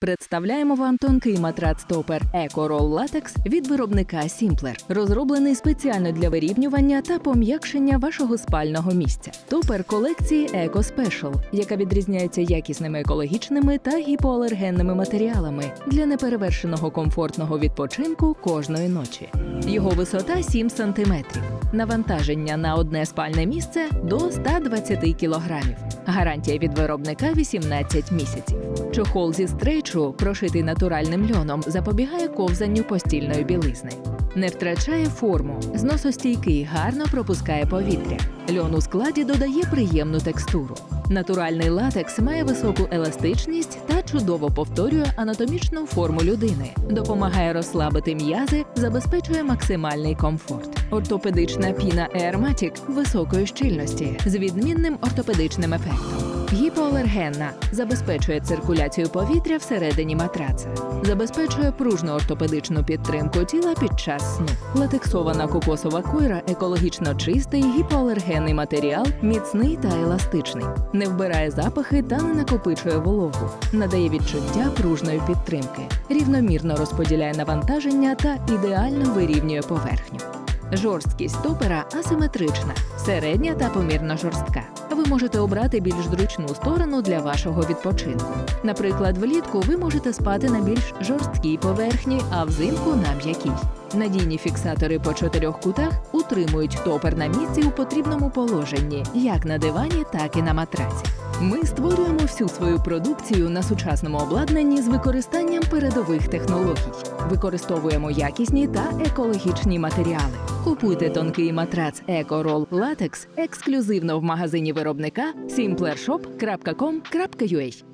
Представляємо вам тонкий матрац топер Eco-Roll Latex від виробника Simpler, розроблений спеціально для вирівнювання та пом'якшення вашого спального місця. Топер колекції Eco Special, яка відрізняється якісними екологічними та гіпоалергенними матеріалами для неперевершеного комфортного відпочинку кожної ночі. Його висота 7 см. Навантаження на одне спальне місце до 120 кг. Гарантія від виробника 18 місяців. Чохол зі стрейчу, прошитий натуральним льоном, запобігає ковзанню постільної білизни. Не втрачає форму, зносостійкий, гарно пропускає повітря. Льон у складі додає приємну текстуру. Натуральний латекс має високу еластичність та чудово повторює анатомічну форму людини, допомагає розслабити м'язи, забезпечує максимальний комфорт. Ортопедична піна Airmatic високої щільності з відмінним ортопедичним ефектом. Гіпоалергенна забезпечує циркуляцію повітря всередині матраца, забезпечує пружну ортопедичну підтримку тіла під час сну. Латексована кокосова койра екологічно чистий гіпоалергенний матеріал, міцний та еластичний, не вбирає запахи та не накопичує вологу, надає відчуття пружної підтримки, рівномірно розподіляє навантаження та ідеально вирівнює поверхню. Жорсткість топера асиметрична, середня та помірно жорстка. Можете обрати більш зручну сторону для вашого відпочинку. Наприклад, влітку ви можете спати на більш жорсткій поверхні, а взимку на м'якій. Надійні фіксатори по чотирьох кутах утримують топер на місці у потрібному положенні, як на дивані, так і на матраці. Ми створюємо всю свою продукцію на сучасному обладнанні з використанням передових технологій. Використовуємо якісні та екологічні матеріали. Купуйте тонкий матрац Екорол Латекс ексклюзивно в магазині виробника simplershop.com.ua